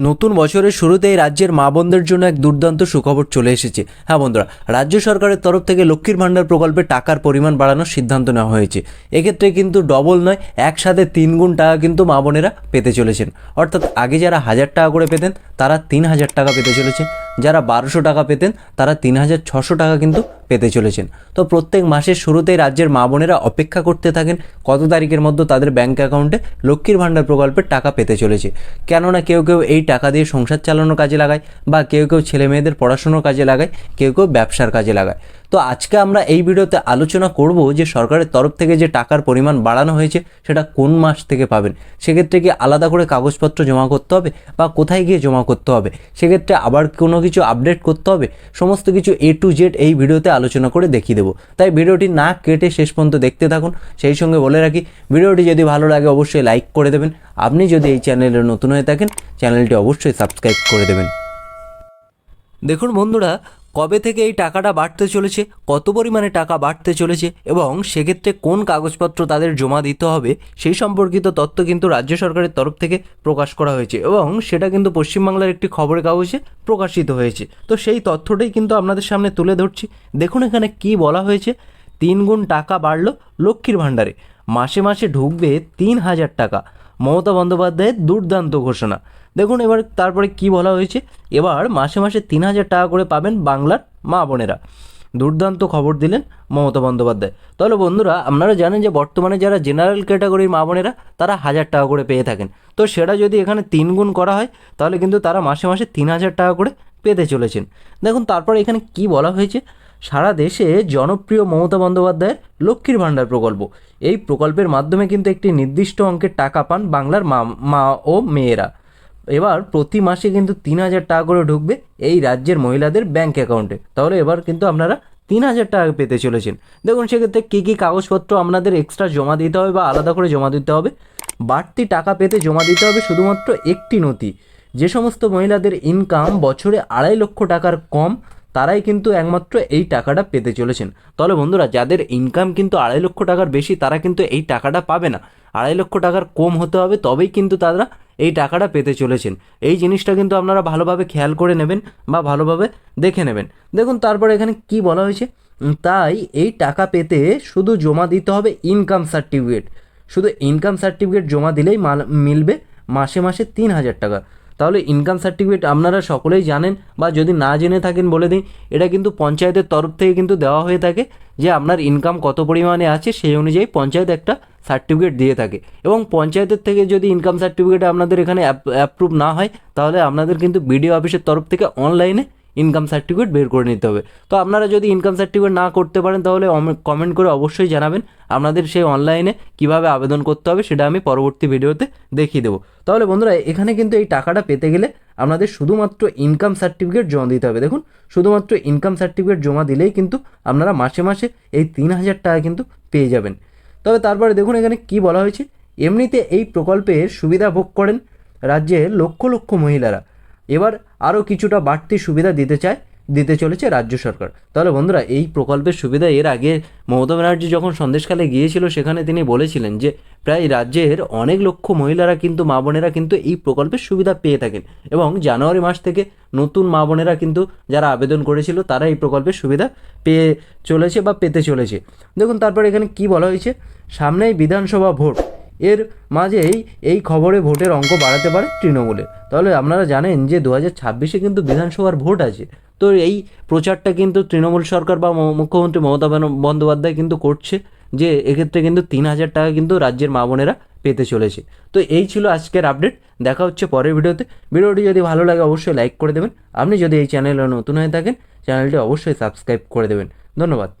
নতুন বছরের শুরুতেই রাজ্যের মা বোনদের জন্য এক দুর্দান্ত সুখবর চলে এসেছে। হ্যাঁ বন্ধুরা, রাজ্য সরকারের তরফ থেকে লক্ষ্মীর ভাণ্ডার প্রকল্পে টাকার পরিমাণ বাড়ানোর সিদ্ধান্ত নেওয়া হয়েছে। এক্ষেত্রে কিন্তু ডবল নয়, একসাথে তিন গুণ টাকা কিন্তু মা বোনেরা পেতে চলেছেন। অর্থাৎ আগে যারা হাজার টাকা করে পেতেন, তারা তিন হাজার টাকা পেতে চলেছেন। যারা বারোশো টাকা পেতেন, তারা তিন হাজার ছশো টাকা কিন্তু পেতে চলেছেন। তো প্রত্যেক মাসের শুরুতেই রাজ্যের মা বোনেরা অপেক্ষা করতে থাকেন, কত তারিখের মধ্যে তাদের ব্যাঙ্ক অ্যাকাউন্টে লক্ষ্মীর ভাণ্ডার প্রকল্পের টাকা পেতে চলেছে। কেননা কেউ কেউ এই টাকা দিয়ে সংসার চালানোর কাজে লাগায় বা কেউ কেউ ছেলে মেয়েদের পড়াশুনোর কাজে লাগায়, কেউ কেউ ব্যবসার কাজে লাগায়। তো আজকে আমরা এই ভিডিওতে আলোচনা করব যে সরকারের তরফ থেকে যে টাকার পরিমাণ বাড়ানো হয়েছে, সেটা কোন মাস থেকে পাবেন? সেক্ষেত্রে কি আলাদা করে কাগজপত্র জমা করতে হবে বা কোথায় গিয়ে জমা করতে হবে? সেক্ষেত্রে আবার কোনো কিছু আপডেট করতে হবে? সমস্ত কিছু এ টু জেড এই ভিডিওতে আলোচনা করে দেখিয়ে দেবো। তাই ভিডিওটি না কেটে শেষ পর্যন্ত দেখতে থাকুন। সেই সঙ্গে বলে রাখি, ভিডিওটি যদি ভালো লাগে অবশ্যই লাইক করে দেবেন। আপনি যদি এই চ্যানেলে নতুন হয়ে থাকেন, চ্যানেলটি অবশ্যই সাবস্ক্রাইব করে দেবেন। দেখুন বন্ধুরা কবে থেকে এই টাকাটা বাড়তে চলেছে, কত পরিমাণে টাকা বাড়তে চলেছে এবং সেক্ষেত্রে কোন কাগজপত্র তাদের জমা দিতে হবে, সেই সম্পর্কিত তথ্য কিন্তু রাজ্য সরকারের তরফ থেকে প্রকাশ করা হয়েছে এবং সেটা কিন্তু পশ্চিমবাংলার একটি খবরের কাগজে প্রকাশিত হয়েছে। তো সেই তথ্যটাই কিন্তু আপনাদের সামনে তুলে ধরছি। দেখুন এখানে কি বলা হয়েছে, তিন গুণ টাকা বাড়লো লক্ষ্মীর ভাণ্ডারে। মাসে মাসে ঢুকবে তিন হাজার টাকা। মমতা বন্দ্যোপাধ্যায়ের দুর্দান্ত ঘোষণা। দেখুন এবার তারপরে কি বলা হয়েছে? এবার মাসে মাসে তিন হাজার টাকা করে পাবেন বাংলার মা বোনেরা। দুর্দান্ত খবর দিলেন মমতা বন্দ্যোপাধ্যায়। তাহলে বন্ধুরা, আপনারা জানেন যে বর্তমানে যারা জেনারেল ক্যাটাগরির মা বোনেরা, তারা হাজার টাকা করে পেয়ে থাকেন। তো সেটা যদি এখানে তিন গুণ করা হয়, তাহলে কিন্তু তারা মাসে মাসে তিন হাজার টাকা করে পেতে চলেছেন। দেখুন, তারপরে এখানে কি বলা হয়েছে? সারা দেশে জনপ্রিয় মমতা বন্দ্যোপাধ্যায়ের লক্ষ্মীর ভাণ্ডার প্রকল্প। এই প্রকল্পের মাধ্যমে কিন্তু একটি নির্দিষ্ট অঙ্কের টাকা পান বাংলার মা মা ও মেয়েরা। এবার প্রতি মাসে কিন্তু তিন হাজার টাকা করে ঢুকবে এই রাজ্যের মহিলাদের ব্যাংক অ্যাকাউন্টে তাহলে এবার কিন্তু আপনারা তিন হাজার টাকা পেতে চলেছেন। দেখুন, সেক্ষেত্রে কী কী কাগজপত্র আপনাদের এক্সট্রা জমা দিতে হবে বা আলাদা করে জমা দিতে হবে? বাড়তি টাকা পেতে জমা দিতে হবে শুধুমাত্র একটি নথি। যে সমস্ত মহিলাদের ইনকাম বছরে আড়াই লক্ষ টাকার কম, তারাই কিন্তু একমাত্র এই টাকাটা পেতে চলেছেন। তাহলে বন্ধুরা, যাদের ইনকাম কিন্তু আড়াই লক্ষ টাকার বেশি, তারা কিন্তু এই টাকাটা পাবে না। আড়াই লক্ষ টাকার কম হতে হবে, তবেই কিন্তু তারা এই টাকাটা পেতে চলেছেন। এই জিনিসটা কিন্তু আপনারা ভালোভাবে খেয়াল করে নেবেন বা ভালোভাবে দেখে নেবেন। দেখুন, তারপরে এখানে কি বলা হয়েছে? তাই এই টাকা পেতে শুধু জমা দিতে হবে ইনকাম সার্টিফিকেট শুধু ইনকাম সার্টিফিকেট জমা দিলেই মাল মিলবে মাসে মাসে তিন হাজার টাকা। তাহলে ইনকাম সার্টিফিকেট আপনারা সকলেই জানেন বা যদি না জেনে থাকেন বলে দিই এটা কিন্তু পঞ্চায়েতের তরফ থেকে কিন্তু দেওয়া হয়ে থাকে যে আপনার ইনকাম কত পরিমাণে আছে সেই অনুযায়ী পঞ্চায়েত একটা সার্টিফিকেট দিয়ে থাকে। এবং পঞ্চায়েতের থেকে যদি ইনকাম সার্টিফিকেট আপনাদের এখানে অ্যাপ্রুভ না হয়, তাহলে আপনাদের কিন্তু বিডিও অফিসের তরফ থেকে অনলাইনে ইনকাম সার্টিফিকেট বের করে নিতে হবে। তো আপনারা যদি ইনকাম সার্টিফিকেট না করতে পারেন, তাহলে কমেন্ট করে অবশ্যই জানাবেন আপনাদের সেই অনলাইনে কীভাবে আবেদন করতে হবে, সেটা আমি পরবর্তী ভিডিওতে দেখিয়ে দেবো। তাহলে বন্ধুরা, এখানে কিন্তু এই টাকাটা পেতে গেলে আপনাদের শুধুমাত্র ইনকাম সার্টিফিকেট জমা দিতে হবে। দেখুন, শুধুমাত্র ইনকাম সার্টিফিকেট জমা দিলেই কিন্তু আপনারা মাসে মাসে এই তিন হাজার টাকা কিন্তু পেয়ে যাবেন। তবে তারপরে দেখুন, এখানে কি বলা হয়েছে? এমনিতে এই প্রকল্পের সুবিধা ভোগ করেন রাজ্যের লক্ষ লক্ষ মহিলারা। এবার আরও কিছুটা বাড়তি সুবিধা দিতে চায়, দিতে চলেছে রাজ্য সরকার। তাহলে বন্ধুরা, এই প্রকল্পের সুবিধা এর আগে মমতা ব্যানার্জি যখন সন্দেশকালে গিয়েছিল, সেখানে তিনি বলেছিলেন যে, প্রায় রাজ্যের অনেক লক্ষ মহিলারা কিন্তু, মা বোনেরা কিন্তু এই প্রকল্পের সুবিধা পেয়ে থাকেন। এবং জানুয়ারি মাস থেকে নতুন মা বোনেরা কিন্তু যারা আবেদন করেছিল, তারা এই প্রকল্পের সুবিধা পেয়ে চলেছে বা পেতে চলেছে। দেখুন, তারপর এখানে কি বলা হয়েছে? সামনেই বিধানসভা ভোট। এর মাঝেই এই খবরে ভোটের অঙ্ক বাড়াতে পারে তৃণমূলে তাহলে আপনারা জানেন যে দু হাজার ছাব্বিশে কিন্তু বিধানসভার ভোট আছে। তো এই প্রচারটা কিন্তু তৃণমূল সরকার বা মুখ্যমন্ত্রী মমতা বন্দ্যোপাধ্যায় কিন্তু করছে যে এক্ষেত্রে কিন্তু তিন হাজার টাকা কিন্তু রাজ্যের মা বোনেরা পেতে চলেছে। তো এই ছিল আজকের আপডেট। দেখা হচ্ছে পরের ভিডিওতে। ভিডিওটি যদি ভালো লাগে অবশ্যই লাইক করে দেবেন। আপনি যদি এই চ্যানেলে নতুন হয়ে থাকেন, চ্যানেলটি অবশ্যই সাবস্ক্রাইব করে দেবেন। ধন্যবাদ।